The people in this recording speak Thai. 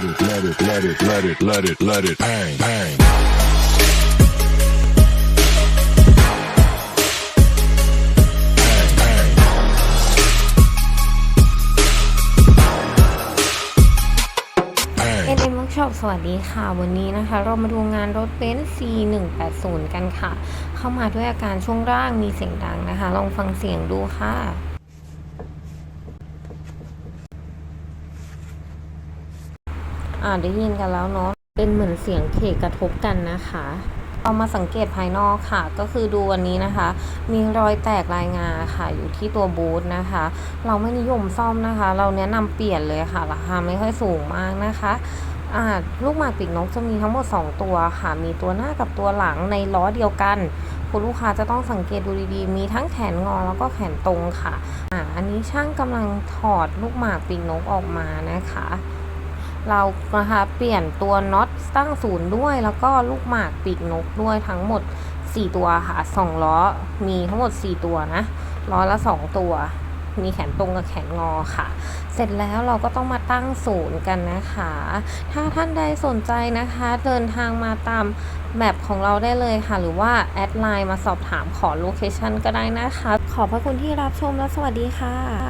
let it, let it, let it, let it, let it, let it bang, bang. เอ็นเอ็มเวิร์กช็อปสวัสดีค่ะ วันนี้นะคะ เรามาดูงานรถเบนซ์ C180 กันค่ะ เข้ามาด้วยอาการช่วงร่างมีเสียงดังนะคะ ลองฟังเสียงดูค่ะ อ่าได้ยินกันแล้วเนาะเป็นเหมือนเสียงเคกกระทบกันนะคะเรามาสังเกตภายนอกค่ะ ก็คือดูวันนี้นะคะ มีรอยแตกลายงาค่ะ อยู่ที่ตัวบูธนะคะ เราไม่นิยมซ่อมนะคะ เราแนะนำเปลี่ยนเลยค่ะ ราคาไม่ค่อยสูงมากนะคะอ่าลูกหมากปีกนกจะมีทั้งหมด 2 ตัวค่ะ มีตัวหน้ากับตัวหลังในล้อเดียวกัน คุณลูกค้าจะต้องสังเกตดูดีๆ มีทั้งแขนงอแล้วก็แขนตรงค่ะอ่าอันนี้ช่างกำลังถอดลูกหมากปีกนกออกมานะคะ เรานะคะเปลี่ยนตัวน็อตตั้งศูนย์ด้วย แล้วก็ลูกหมากปีกนกด้วยทั้งหมด 4 ตัวค่ะ2ล้อมีทั้งหมด 4 ตัวนะล้อละ 2 ตัว มีแขนตรงกับแขนงอค่ะ เสร็จแล้วเราก็ต้องมาตั้งศูนย์กันนะคะ ถ้าท่านใดสนใจนะคะ เดินทางมาตามแมปของเราได้เลยค่ะ หรือว่าแอดไลน์มาสอบถามขอโลเคชันก็ได้นะคะ ขอบพระคุณที่รับชมและสวัสดีค่ะ